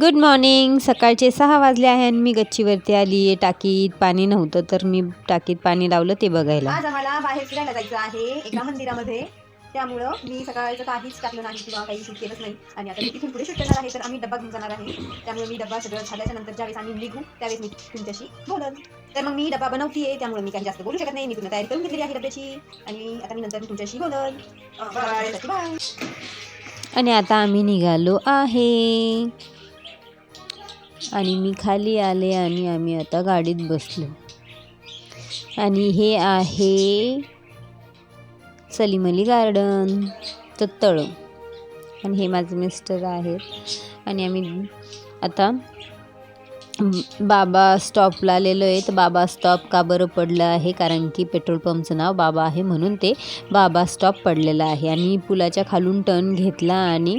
Good morning सकाळचे सहा वाजले आहे आणि मी गच्चीवरती आली आहे. टाकीत पाणी नव्हतं तर मी टाकीत पाणी लावलं ते बघायला. आज आम्हाला बाहेर फिरायला जायचं आहे एका मंदिरामध्ये. त्यामुळं मी सकाळचं काहीच टाकलं नाही किंवा काही शूट केलंच नाही. आणि आता मी तिथून पुढे शूट करणार आहे तर आम्ही डब्बा घेऊन जाणार आहे. त्यामुळे मी डब्बा सगळं झाल्याच्यानंतर ज्यावेळेस आम्ही निघू त्यावेळेस मी तुमच्याशी बोलन. तर मग मी डब्बा बनवतीये त्यामुळे मी काही जास्त बोलू शकत नाही. मी पूर्ण तयारी करून घेतलेली आहे डब्याची. आणि आता मी नंतर तुमच्याशी बोलन. बाय बाय आणि आता आम्ही निघालो आहे. आणि मी खाली आले आणि आम्ही आता गाडीत बसलो. आणि हे आहे सलीमली गार्डन तळं. आणि हे माझे मिस्टर आहेत. आणि आम्ही आता बाबा स्टॉपला आलेलो आहे. तर बाबा स्टॉप का बरं पडलं आहे? कारण की पेट्रोल पंपचं नाव बाबा आहे म्हणून ते बाबा स्टॉप पडलेलं आहे. आणि पुलाच्या खालून टर्न घेतला आणि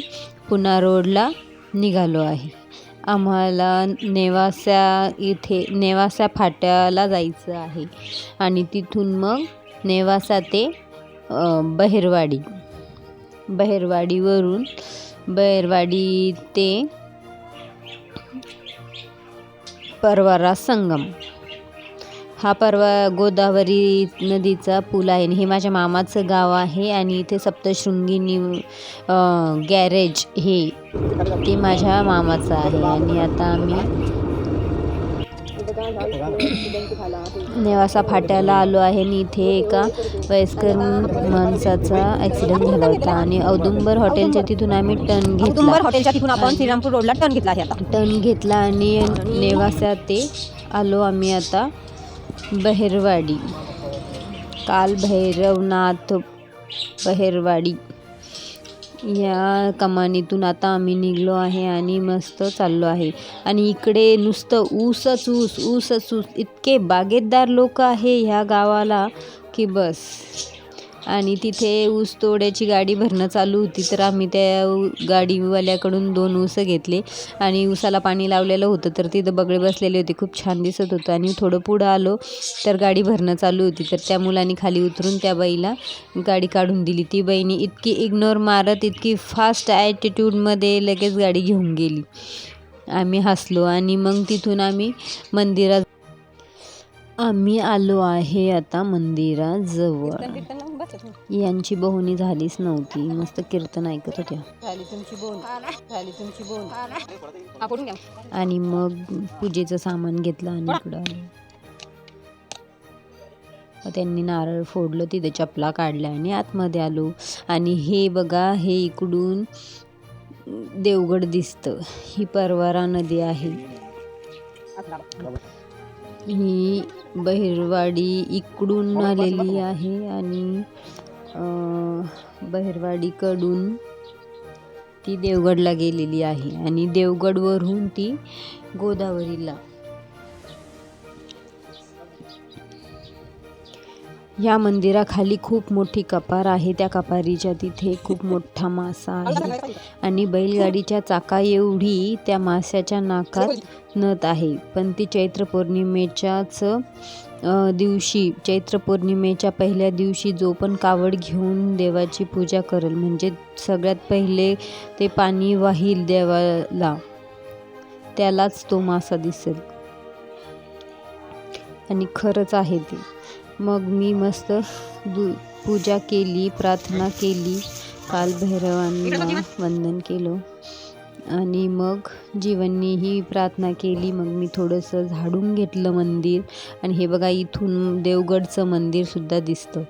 पुन्हा रोडला निघालो आहे. आम्हाला नेवासा इथे नेवासा फाट्याला जायचं आहे. आणि तिथून मग नेवासा ते बहिरवाडी बहेरवाडी. बहेरवाडीवरून बहेरवाडी ते परवारा संगम. हा परवा गोदावरी नदीचा पूल आहे आणि हे माझ्या मामाचं गाव आहे आणि इथे सप्तशृंगी अं, गॅरेज हे ते माझ्या मामाचं आहे. आणि आता आम्ही नेवासा फाट्याला आलो आहे आणि इथे एका वयस्कर माणसाचा ॲक्सिडेंट झाला होता. आणि औदुंबर हॉटेलच्या तिथून आम्ही टर्न घेतला. हॉटेलच्या तिथून आपण श्रीरामपूर रोडला टर्न घेतला टर्न घेतला आणि नेवासा ते आलो आम्ही आता. बहेरवाडी. काल भैरवनाथ बहेरवाडी. या कमानीतून आता आम्ही निघलो आहे आणि मस्त चाललो आहे. आणि इकडे नुसतं ऊसच ऊस ऊसच ऊस. इतके बागेतदार लोक आहे ह्या गावाला की बस. आणि तिथे ऊस तोड्याची गाडी भरणं चालू होती तर आम्ही त्या उ- गाडीवाल्याकडून दोन ऊस घेतले. आणि ऊसाला पाणी लावलेलं होतं तर तिथं बगळे बसलेले होते. खूप छान दिसत होतं. आणि थोडं पुढं आलो तर गाडी भरणं चालू होती. तर त्या मुलाने खाली उतरून त्या बाईला गाडी काढून दिली. ती बाईने इतकी इग्नोर मारत इतकी फास्ट ॲटिट्यूडमध्ये लगेच गाडी घेऊन गेली. आम्ही हसलो आणि मग तिथून आम्ही मंदिरात आम्ही आलो आहे आता मंदिराजवळ. यांची बहुनी झालीच नव्हती. मस्त कीर्तन ऐकत होत्या. झाली तुमची बोन झाली तुमची बोन पडून घ्या आणि मग पूजेचं सामान घेतलं आणि इकडं त्यांनी नारळ फोडलं तिथे चपला काढल्या आणि आतमध्ये आलो. आणि हे बघा हे इकडून देवगड दिसतं. ही परवारा नदी आहे. ही बहिरवाडी इकडून आलेली आहे आणि बहिरवाडीकडून ती देवगडला गेलेली आहे आणि देवगडवरून ती गोदावरीला. या मंदिराखाली खूप मोठी कपार आहे. त्या कपारीच्या तिथे खूप मोठा मासा आहे आणि बैलगाडीच्या चाका एवढी त्या माशाच्या नाकात नथ आहे. पण ती चैत्र पौर्णिमेच्याच दिवशी चैत्र पौर्णिमेच्या पहिल्या दिवशी जो पण कावड घेऊन देवाची पूजा करेल म्हणजे सगळ्यात पहिले ते पाणी वाहील देवाला त्यालाच तो मासा दिसेल. आणि खरंच आहे ते. मग मी मस्त दु पूजा केली प्रार्थना केली काल भैरवांना वंदन केलं. आणि मग जीवननीही प्रार्थना केली मग मी थोडंसं झाडून घेतलं मंदिर. आणि हे बघा इथून देवगडचं मंदिरसुद्धा दिसतं.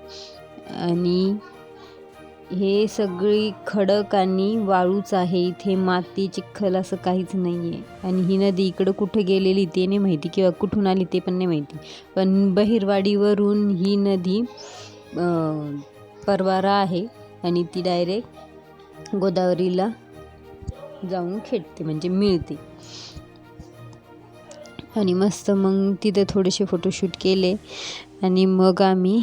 आणि हे सगळी खडक आणि वाळूच आहे. इथे माती चिखल असं काहीच नाही आहे आणि ही नदी इकडं कुठे गेलेली ते नाही माहिती किंवा कुठून आली ते पण नाही माहिती. पण बहिरवाडीवरून ही नदी परवारा आहे आणि ती डायरेक्ट गोदावरीला जाऊन खेळते म्हणजे मिळते. आणि मस्त मग तिथं थोडेसे फोटोशूट केले. आणि मग आम्ही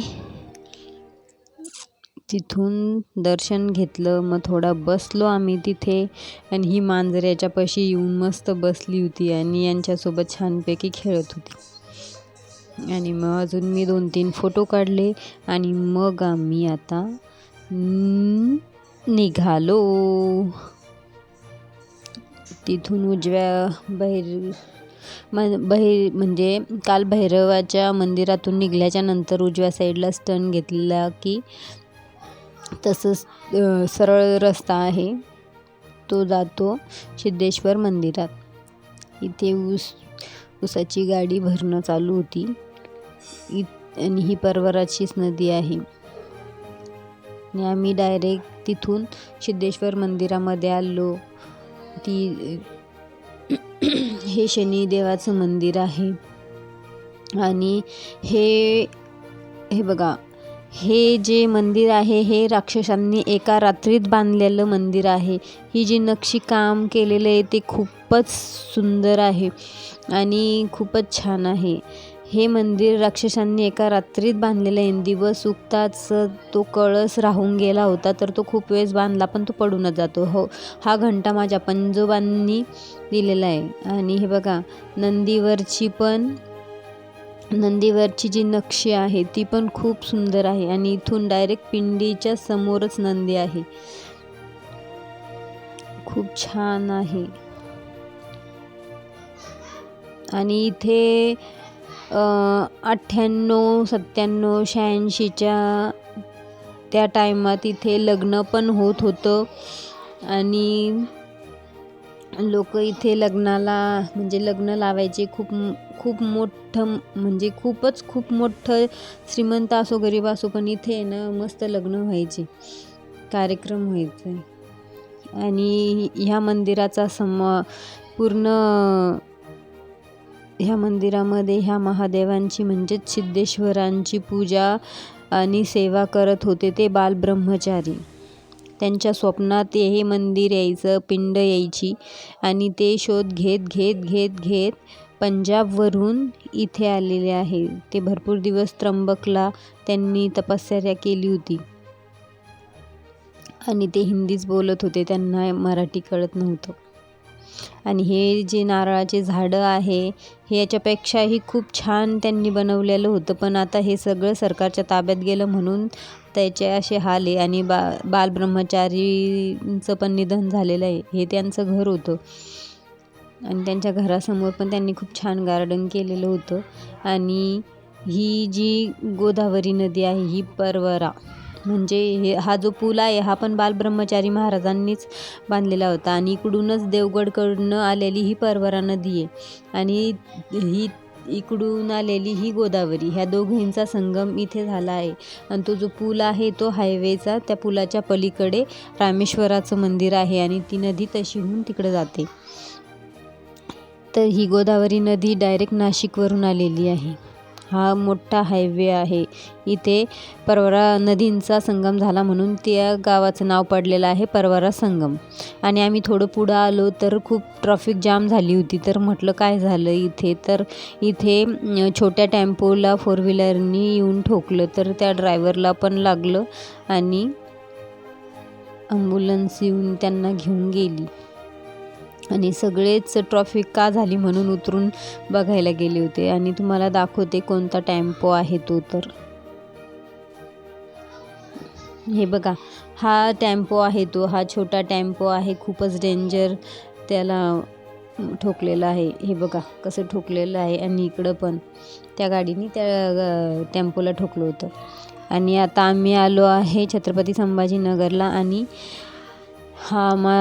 तिथून दर्शन घेतलं मग थोडा बसलो आम्ही तिथे. आणि ही मांजर याच्यापाशी येऊन मस्त बसली होती आणि यांच्यासोबत छानपैकी खेळत होती. आणि मग अजून मी दोन तीन फोटो काढले आणि मग आम्ही आता निघालो. तिथून उजव्या बहिर बहिर म्हणजे काल भैरवाच्या मंदिरातून निघाल्याच्या नंतर उजव्या साईडला स्टन घेतला की तसंच सरळ रस्ता आहे. तो जातो सिद्धेश्वर मंदिरात. इथे ऊस ऊसाची गाडी भरणं चालू होती. इ आणि ही परवराचीच नदी आहे. आणि आम्ही डायरेक्ट तिथून सिद्धेश्वर मंदिरामध्ये आलो. ती हे शनिदेवाचं मंदिर आहे. आणि हे हे बघा हे जे मंदिर आहे हे राक्षसांनी एका रात्रीत बांधलेलं मंदिर आहे. ही जी नक्षीकाम केलेलं आहे ते खूपच सुंदर आहे आणि खूपच छान आहे. हे मंदिर राक्षसांनी एका रात्रीत बांधलेलं आहे. दिवस उगताच तो कळस राहून गेला होता तर तो खूप वेळेस बांधला पण तो पडूनच जातो. हो हा घंटा माझ्या पंजोबांनी दिलेला आहे. आणि हे बघा नंदीवरची पण नंदीवरची जी नक्षी आहे ती पण खूप सुंदर आहे आणि इथून डायरेक्ट पिंडीच्या समोरच नंदी आहे. खूप छान आहे. आणि इथे अठ्ठ्याण्णव सत्त्याण्णव शहाऐंशीच्या त्या टायमात इथे लग्न पण होत होतं. आणि लोक इथे लग्नाला म्हणजे लग्न लावायचे खूप खूप मोठं म्हणजे खूपच खूप मोठं श्रीमंत असो गरीब असो पण इथे ना मस्त लग्न व्हायचे कार्यक्रम व्हायचे. आणि ह्या मंदिराचा सम पूर्ण ह्या मंदिरामध्ये ह्या महादेवांची म्हणजेच सिद्धेश्वरांची पूजा आणि सेवा करत होते ते बालब्रह्मचारी त्यांच्या स्वप्नात हे मंदिर यायचं पिंड यायची आणि ते शोध घेत घेत घेत घेत पंजाबवरून इथे आलेले आहे. ते भरपूर दिवस त्र्यंबकला त्यांनी तपश्चर्या केली होती. आणि ते हिंदीच बोलत होते त्यांना मराठी कळत नव्हतं. आणि हे जे नारळाचे झाडं आहे हे याच्यापेक्षाही खूप छान त्यांनी बनवलेलं होतं. पण आता हे सगळं सरकारच्या ताब्यात गेलं म्हणून त्याचे असे हाल आहे. आणि बा बालब्रह्मचारीचं पण निधन झालेलं आहे. हे त्यांचं घर होतं. आणि त्यांच्या घरासमोर पण त्यांनी खूप छान गार्डन केलेलं होतं. आणि ही जी गोदावरी नदी आहे ही परवरा. म्हणजे हे हा जो पूल आहे हा पण बालब्रह्मचारी महाराजांनीच बांधलेला होता. आणि इकडूनच देवगडकडनं आलेली ही परवरा नदी आहे. आणि ही इकडून आलेली ही गोदावरी ह्या दोघींचा संगम इथे झाला आहे. आणि तो जो पूल आहे तो हायवेचा त्या पुलाच्या पलीकडे रामेश्वराचं मंदिर आहे. आणि ती नदी तशीहून तिकडे जाते. तर ही गोदावरी नदी डायरेक्ट नाशिकवरून आलेली आहे. हा मोठा हायवे आहे. इथे परवरा नदींचा संगम झाला म्हणून त्या गावाचं नाव पडलेलं आहे परवरा संगम. आणि आम्ही थोडं पुढं आलो तर खूप ट्रॉफिक जाम झाली होती. तर म्हटलं काय झालं इथे? तर इथे छोट्या टेम्पोला फोर व्हीलरनी येऊन ठोकलं. तर त्या ड्रायव्हरला पण लागलं आणि ॲम्ब्युलन्स येऊन त्यांना घेऊन गेली. आणि सगळेच ट्रॉफिक का झाली म्हणून उतरून बघायला गेले होते. आणि तुम्हाला दाखवते कोणता टेम्पो आहे तो तर. हे बघा हा टेम्पो आहे तो. हा छोटा टेम्पो आहे. खूपच डेंजर त्याला ठोकलेलं आहे. हे बघा कसं ठोकलेलं आहे आणि इकडं पण. त्या गाडीने त्या टेम्पोला ठोकलं होतं. आणि आता आम्ही आलो आहे छत्रपती संभाजीनगरला आणि हा मा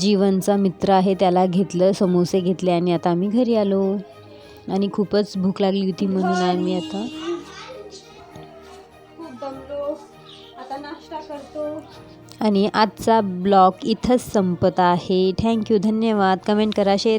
जीवनचा मित्र आहे त्याला घेतलं समोसे घेतले आणि आता आम्ही घरी आलो. आणि खूपच भूक लागली होती म्हणून आम्ही आता आणि आजचा ब्लॉग इथंच संपत आहे. थँक्यू धन्यवाद. कमेंट करा शेअर